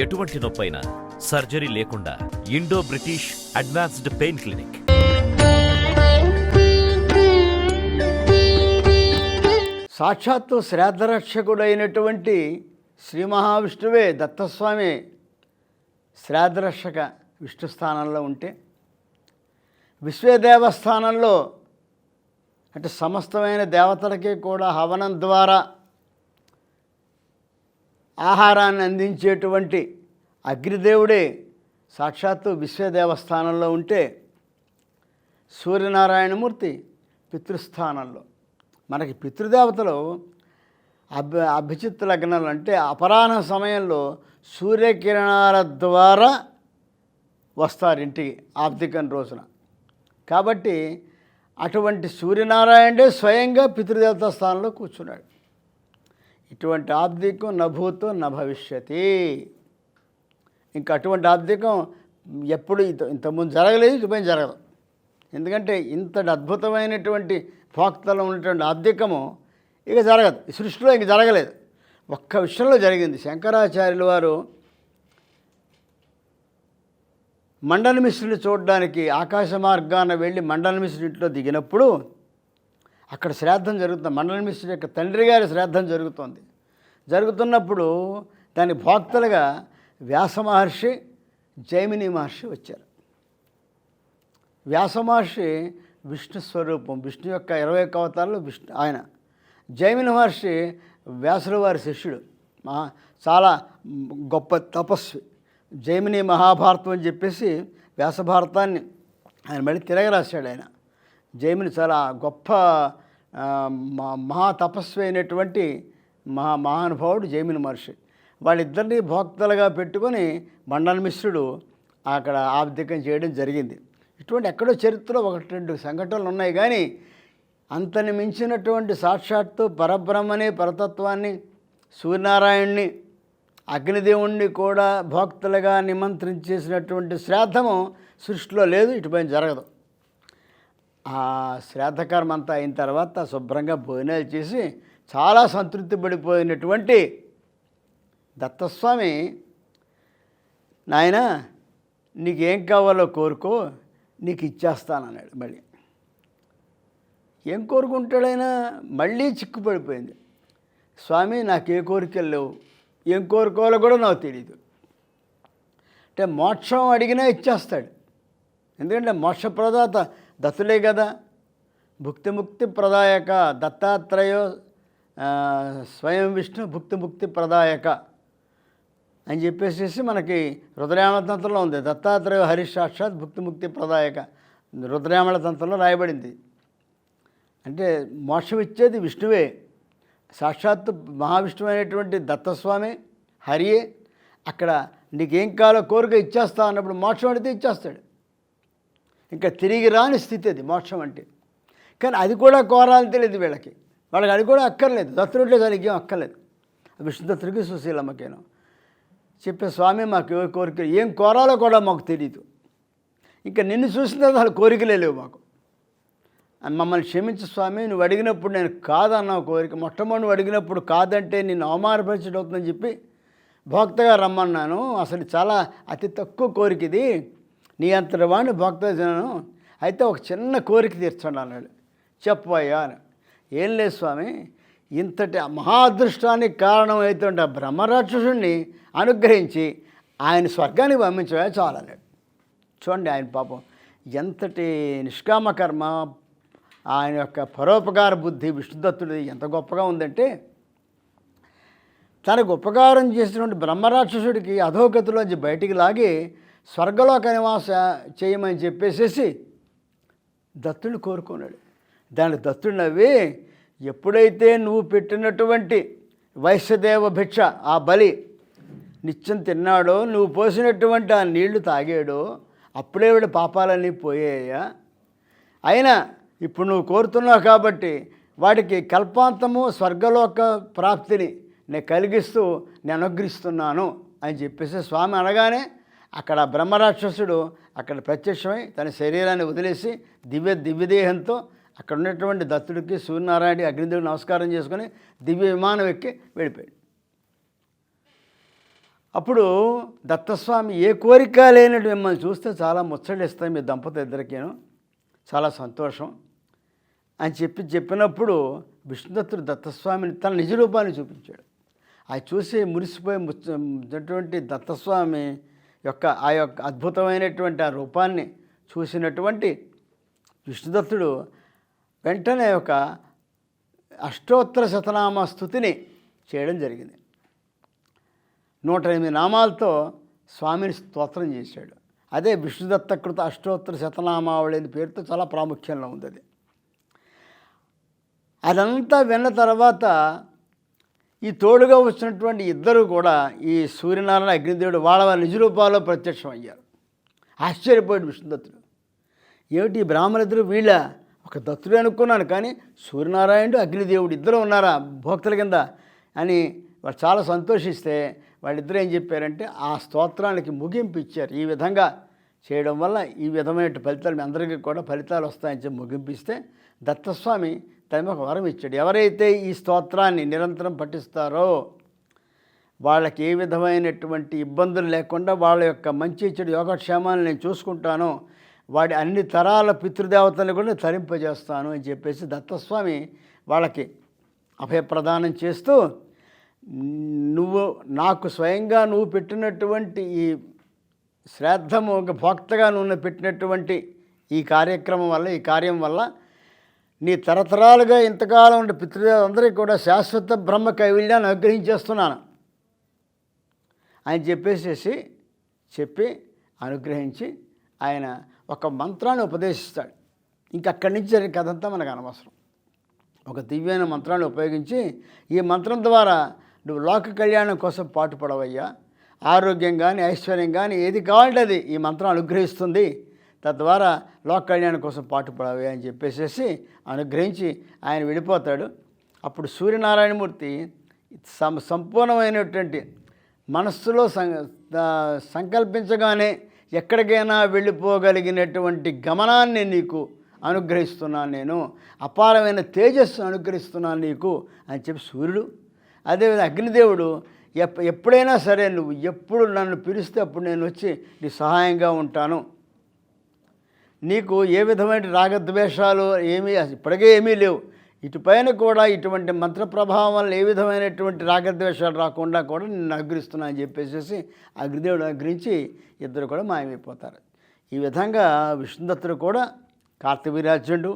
ఎటువంటి నొప్పైనా సర్జరీ లేకుండా Indo British advanced pain clinic. సాక్షాత్తు శ్రాద్ధరక్షకుడైనటువంటి శ్రీ మహావిష్ణువే దత్తస్వామి శ్రాద్ధరక్షక విష్ణు స్థానంలో ఉంటే విశ్వదేవస్థానంలో అంటే సమస్తమైన దేవతలకి కూడా హవనం ద్వారా ఆహారాన్ని అందించేటువంటి అగ్నిదేవుడే సాక్షాత్తు విశ్వదేవస్థానంలో ఉంటే సూర్యనారాయణమూర్తి పితృస్థానంలో. మనకి పితృదేవతలు అభి అభిచిత్ లగ్నాలు అంటే అపరాహ్న సమయంలో సూర్యకిరణాల ద్వారా వస్తారు ఇంటికి ఆప్తికం రోజున. కాబట్టి అటువంటి సూర్యనారాయణే స్వయంగా పితృదేవత స్థానంలో కూర్చున్నాడు. ఇటువంటి ఆబ్దికం నభూతో నభవిష్యతి ఇంకా అటువంటి ఆబ్దికం ఎప్పుడు ఇంత ఇంతకుముందు జరగలేదు ఇటుపైన జరగదు. ఎందుకంటే ఇంతటి అద్భుతమైనటువంటి భోక్తలో ఉన్నటువంటి ఆబ్దికము ఇక జరగదు. ఈ సృష్టిలో ఇంక జరగలేదు. ఒక్క విషయంలో జరిగింది. శంకరాచార్యుల వారు మండల మిశ్రుని చూడడానికి ఆకాశ మార్గాన వెళ్ళి మండల మిశ్రుని ఇంట్లో దిగినప్పుడు అక్కడ శ్రాద్ధం జరుగుతుంది మండలం మిశ్ర యొక్క తండ్రి గారి శ్రాద్ధం జరుగుతుంది. జరుగుతున్నప్పుడు దాని భోక్తలుగా వ్యాస మహర్షి జైమిని మహర్షి వచ్చారు. వ్యాస మహర్షి విష్ణు స్వరూపం విష్ణు యొక్క ఇరవై ఒక్క అవతారాలు విష్ణు ఆయన. జైమిని మహర్షి వ్యాసుల వారి శిష్యుడు మహా చాలా గొప్ప తపస్వి. జైమిని మహాభారతం అని చెప్పేసి వ్యాసభారతాన్ని ఆయన మళ్ళీ తిరగరాశాడు ఆయన. జైమిని చాలా గొప్ప మా- మహా తపస్వి అయినటువంటి మహా మహానుభావుడు జైమిని మహర్షి. వాళ్ళిద్దరిని భోక్తలుగా పెట్టుకొని మండల మిశ్రుడు అక్కడ ఆబ్దికం చేయడం జరిగింది. ఇటువంటి ఎక్కడో చరిత్రలో ఒకటి రెండు సంఘటనలు ఉన్నాయి కానీ అంతని మించినటువంటి సాక్షాత్తు పరబ్రహ్మని పరతత్వాన్ని సూర్యనారాయణ్ణి అగ్నిదేవుణ్ణి కూడా భోక్తలుగా నిమంత్రించేసినటువంటి శ్రాద్ధము సృష్టిలో లేదు ఇటుపైన జరగదు. ఆ శ్రాద్ధకర్మ అంతా అయిన తర్వాత శుభ్రంగా భోజనాలు చేసి చాలా సంతృప్తి పడిపోయినటువంటి దత్తస్వామి నాయన నీకేం కావాలో కోరుకో నీకు ఇచ్చేస్తానన్నాడు మళ్ళీ. ఏం కోరుకుంటాడైనా మళ్ళీ చిక్కుపడిపోయింది. స్వామి నాకు ఏ కోరికలు లేవు. ఏం కోరుకోవాలో కూడా నాకు తెలియదు అంటే మోక్షం అడిగినా ఇచ్చేస్తాడు. ఎందుకంటే మోక్ష ప్రదాత దత్తులే కదా. భుక్తి ముక్తి ప్రదాయక దత్తాత్రేయో స్వయం విష్ణు భుక్తి ముక్తి ప్రదాయక అని చెప్పేసి మనకి రుద్రయామల తంత్రంలో ఉంది. దత్తాత్రేయ హరి సాక్షాత్ భుక్తి ముక్తి ప్రదాయక. రుద్రయామల తంత్రంలో రాయబడింది. అంటే మోక్షం ఇచ్చేది విష్ణువే. సాక్షాత్తు మహావిష్ణువు అనేటువంటి దత్తస్వామి హరియే. అక్కడ నీకేం కావాలో కోరిక ఇచ్చేస్తా అన్నప్పుడు మోక్షం అడిగితే ఇచ్చేస్తాడు. ఇంకా తిరిగి రాని స్థితి అది మోక్షం అంటే. కానీ అది కూడా కోరాలని తెలియదు వీళ్ళకి. వాళ్ళకి అది కూడా అక్కర్లేదు. దత్తుడుంటే దానికి ఏం అక్కర్లేదు. విష్ణుదత్తుడికి సుశీలమ్మకేను. చెప్పే స్వామి మాకు ఏ కోరిక ఏం కోరాలో కూడా మాకు తెలియదు ఇంకా నిన్ను చూసిన తర్వాత వాళ్ళ కోరికలే లేవు మాకు. మమ్మల్ని క్షమించు స్వామి నువ్వు అడిగినప్పుడు నేను కాదన్నావు కోరిక మొట్టమొదటి నువ్వు అడిగినప్పుడు కాదంటే నేను అవమానపరిచడం అవుతుందని చెప్పి భోక్తగా రమ్మన్నాను. అసలు చాలా అతి తక్కువ కోరిక ఇది. నీ అంతటి వాడిని భోక్త అయితే ఒక చిన్న కోరిక తీర్చండి అన్నాడు చెప్పయ్యా అని. ఏం లేదు స్వామి ఇంతటి మహాదృష్టానికి కారణం అవుతుంటే ఆ బ్రహ్మరాక్షసుడిని అనుగ్రహించి ఆయన స్వర్గానికి పంపించడమే చాలన్నాడు చూడండి ఆయన పాపం ఎంతటి నిష్కామ కర్మ ఆయన యొక్క పరోపకార బుద్ధి విష్ణుదత్తుడి ఎంత గొప్పగా ఉందంటే తనకు ఉపకారం చేసినటువంటి బ్రహ్మరాక్షసుడికి అధోగతిలోంచి బయటికి లాగి స్వర్గలోక నివాస చేయమని చెప్పేసేసి దత్తుడు కోరుకున్నాడు. దాని దత్తుడు నవ్వి ఎప్పుడైతే నువ్వు పెట్టినటువంటి వైశ్యదేవ భిక్ష ఆ బలి నిత్యం తిన్నాడో నువ్వు పోసినటువంటి ఆ నీళ్ళు తాగాడో అప్పుడే వీడి పాపాలన్నీ పోయాయా? అయినా ఇప్పుడు నువ్వు కోరుతున్నావు కాబట్టి వాడికి కల్పాంతము స్వర్గలోక ప్రాప్తిని నేను కలిగిస్తూ నేను అనుగ్రహిస్తున్నాను అని చెప్పేసి స్వామి అనగానే అక్కడ బ్రహ్మరాక్షసుడు అక్కడ ప్రత్యక్షమై తన శరీరాన్ని వదిలేసి దివ్య దివ్యదేహంతో అక్కడ ఉన్నటువంటి దత్తుడికి సూర్యనారాయణ అగ్నిదేవుడు నమస్కారం చేసుకొని దివ్య విమానం ఎక్కి వెళ్ళిపోయాడు. అప్పుడు దత్తస్వామి ఏ కోరిక లేనట్టు మిమ్మల్ని చూస్తే చాలా ముచ్చటిస్తాయి మీ దంపతి ఇద్దరికేను. చాలా సంతోషం అని చెప్పి చెప్పినప్పుడు విష్ణుదత్తుడు దత్తస్వామిని తన నిజ రూపాన్ని చూపించాడు. అది చూసి మురిసిపోయి ముచ్చటువంటి దత్తస్వామి యొక్క ఆ యొక్క అద్భుతమైనటువంటి ఆ రూపాన్ని చూసినటువంటి విష్ణుదత్తుడు వెంటనే ఒక అష్టోత్తర శతనామ స్థుతిని చేయడం జరిగింది. నూట ఎనిమిది నామాలతో స్వామిని స్తోత్రం చేశాడు. అదే విష్ణుదత్తకృత అష్టోత్తర శతనామావళి అనే పేరుతో చాలా ప్రాముఖ్యంలో ఉంది అది. అదంతా విన్న తర్వాత ఈ తోడుగా వచ్చినటువంటి ఇద్దరు కూడా ఈ సూర్యనారాయణ అగ్నిదేవుడు వాళ్ళ వాళ్ళ నిజ రూపాల్లో ప్రత్యక్షం అయ్యారు ఆశ్చర్యపోయాడు విష్ణుదత్తుడు. ఏమిటి బ్రాహ్మణిద్దరు వీళ్ళ ఒక దత్తుడు అనుకున్నాను కానీ సూర్యనారాయణుడు అగ్నిదేవుడు ఇద్దరు ఉన్నారా భోక్తల కింద అని వాళ్ళు చాలా సంతోషిస్తే వాళ్ళిద్దరు ఏం చెప్పారంటే ఆ స్తోత్రానికి ముగింపు ఇచ్చారు. ఈ విధంగా చేయడం వల్ల ఈ విధమైన ఫలితాలు మీ అందరికీ కూడా ఫలితాలు వస్తాయని చెప్పి ముగింపిస్తే దత్తస్వామి తన ఒక వరం ఇచ్చాడు. ఎవరైతే ఈ స్తోత్రాన్ని నిరంతరం పఠిస్తారో వాళ్ళకి ఏ విధమైనటువంటి ఇబ్బందులు లేకుండా వాళ్ళ యొక్క మంచి చెడు యోగక్షేమాన్ని నేను చూసుకుంటాను. వాడి అన్ని తరాల పితృదేవతలను కూడా తరింపజేస్తాను అని చెప్పేసి దత్తస్వామి వాళ్ళకి అభయప్రదానం చేస్తూ నువ్వు నాకు స్వయంగా నువ్వు పెట్టినటువంటి ఈ శ్రాద్ధము ఒక భోక్తగా నువ్వు పెట్టినటువంటి ఈ కార్యక్రమం వల్ల ఈ కార్యం వల్ల నీ తరతరాలుగా ఇంతకాలం ఉండే పితృదేవులందరికీ కూడా శాశ్వత బ్రహ్మ కైవల్యాన్ని అనుగ్రహించేస్తున్నాను. ఆయన చెప్పేసేసి చెప్పి అనుగ్రహించి ఆయన ఒక మంత్రాన్ని ఉపదేశిస్తాడు. ఇంకా అక్కడి నుంచి జరిగే కథ అంతా మనకు అనవసరం. ఒక దివ్యమైన మంత్రాన్ని ఉపయోగించి ఈ మంత్రం ద్వారా నువ్వు లోక కళ్యాణం కోసం పాటుపడవయ్యా. ఆరోగ్యం కానీ ఐశ్వర్యం కానీ ఏది కావాలంటే అది ఈ మంత్రం అనుగ్రహిస్తుంది. తద్వారా లోక కళ్యాణం కోసం పాటుపడవయ్యా అని చెప్పేసేసి అనుగ్రహించి ఆయన వెళ్ళిపోతాడు. అప్పుడు సూర్యనారాయణమూర్తి సం సంపూర్ణమైనటువంటి మనస్సులో సం సంకల్పించగానే ఎక్కడికైనా వెళ్ళిపోగలిగినటువంటి గమనాన్ని నీకు అనుగ్రహిస్తున్నాను నేను. అపారమైన తేజస్సు అనుగ్రహిస్తున్నాను నీకు అని చెప్పి సూర్యుడు అదేవిధంగా అగ్నిదేవుడు ఎప్ ఎప్పుడైనా సరే నువ్వు ఎప్పుడు నన్ను పిలిస్తే అప్పుడు నేను వచ్చి నీ సహాయంగా ఉంటాను. నీకు ఏ విధమైన రాగద్వేషాలు ఏమీ ఇప్పటికే ఏమీ లేవు. ఇటుపైన కూడా ఇటువంటి మంత్ర ప్రభావం వల్ల ఏ విధమైనటువంటి రాగద్వేషాలు రాకుండా కూడా నిన్ను అగ్రిస్తున్నా అని చెప్పేసి అగ్నిదేవుడు అగ్రించి ఇద్దరు కూడా మాయమైపోతారు. ఈ విధంగా విష్ణుదత్తుడు కూడా కార్తవీరాజ్యుడు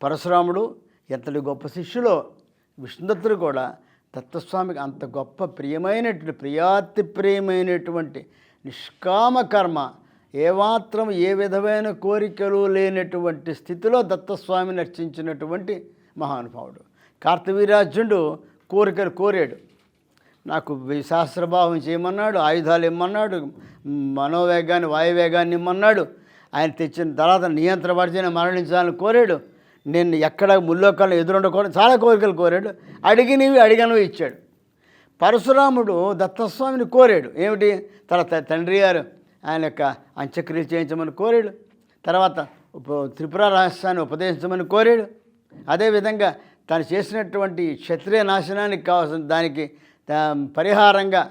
పరశురాముడు ఎంతటి గొప్ప శిష్యులో విష్ణుదత్తుడు కూడా దత్తస్వామికి అంత గొప్ప ప్రియమైనటువంటి ప్రియాతి ప్రియమైనటువంటి నిష్కామ కర్మ ఏమాత్రం ఏ విధమైన కోరికలు లేనటువంటి స్థితిలో దత్తస్వామిని రక్షించినటువంటి మహానుభావుడు. కార్తవీరాజుడు కోరికలు కోరాడు. నాకు శాస్త్రభావం సహస్రభావం చేయమన్నాడు ఆయుధాలు ఇమ్మన్నాడు మనోవేగాన్ని వాయువేగాన్ని ఇమ్మన్నాడు. ఆయన తెచ్చిన తర్వాత నియంత్రపరిచిన మరణించాలని కోరాడు. నేను ఎక్కడ ముల్లోకాలను ఎదురుండకూడదు. చాలా కోరికలు కోరాడు. అడిగినవి అడిగినవి ఇచ్చాడు. పరశురాముడు దత్తస్వామిని కోరాడు. ఏమిటి? తర్వాత తండ్రి గారు ఆయన యొక్క అంత్యక్రియలు చేయించమని కోరాడు. తర్వాత త్రిపుర రహస్యాన్ని ఉపదేశించమని కోరాడు. అదేవిధంగా తను చేసినటువంటి క్షత్రియ నాశనానికి కావాల్సిన దానికి పరిహారంగా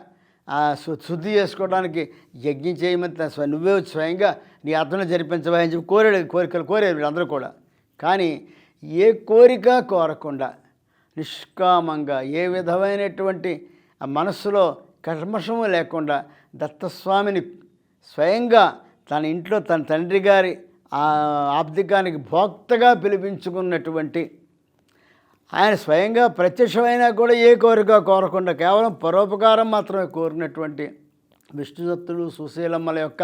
శుద్ధి చేసుకోవడానికి యజ్ఞం చేయమని నువ్వే స్వయంగా నీ అర్థంలో జరిపించబోయని చెప్పి కోరాడు. కోరికలు కోరారు వీళ్ళందరూ కూడా. కానీ ఏ కోరిక కోరకుండా నిష్కామంగా ఏ విధమైనటువంటి ఆ మనస్సులో కర్మషము లేకుండా దత్తస్వామిని స్వయంగా తన ఇంట్లో తన తండ్రి గారి ఆ ఆబ్దికానికి భోక్తగా పిలిపించుకున్నటువంటి ఆయన స్వయంగా ప్రత్యక్షమైనా కూడా ఏ కోరిక కోరకుండా కేవలం పరోపకారం మాత్రమే కోరినటువంటి విష్ణుదత్తుడు సుశీలమ్మల యొక్క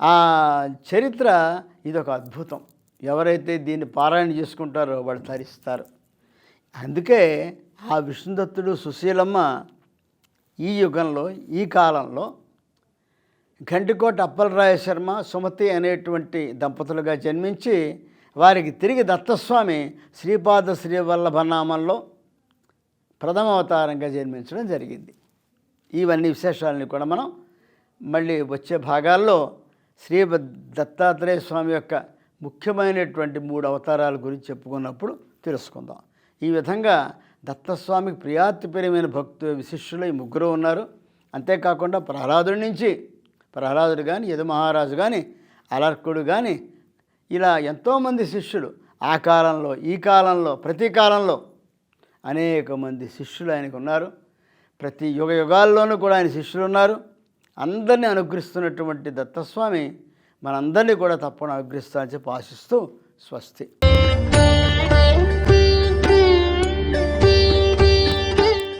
ఆ చరిత్ర ఇదొక అద్భుతం. ఎవరైతే దీన్ని పారాయణ చేసుకుంటారో వాళ్ళు తరిస్తారు. అందుకే ఆ విష్ణుదత్తుడు సుశీలమ్మ ఈ యుగంలో ఈ కాలంలో గంటికోట అప్పలరాయ శర్మ సుమతి అనేటువంటి దంపతులుగా జన్మించి వారికి తిరిగి దత్తస్వామి శ్రీపాద శ్రీవల్లభనామంలో ప్రథమ అవతారంగా జన్మించడం జరిగింది. ఇవన్నీ విశేషాలని కూడా మనం మళ్ళీ వచ్చే భాగాల్లో శ్రీ దత్తాత్రేయ స్వామి యొక్క ముఖ్యమైనటువంటి మూడు అవతారాల గురించి చెప్పుకున్నప్పుడు తెలుసుకుందాం. ఈ విధంగా దత్తస్వామికి ప్రియాతిపరమైన భక్తు శిష్యులు ఈ ముగ్గురు ఉన్నారు. అంతేకాకుండా ప్రహ్లాదుడి నుంచి ప్రహ్లాదుడు కానీ యదు మహారాజు కానీ అలర్కుడు కానీ ఇలా ఎంతోమంది శిష్యులు ఆ కాలంలో ఈ కాలంలో ప్రతి కాలంలో అనేక మంది శిష్యులు ఆయనకు ఉన్నారు. ప్రతి యుగ యుగాల్లోనూ కూడా ఆయన శిష్యులు ఉన్నారు. అందరినీ అనుగ్రహిస్తున్నటువంటి దత్తస్వామి మనందరినీ కూడా తప్పకుండా అనుగ్రహిస్తానని చెప్పి ఆశిస్తూ స్వస్తి.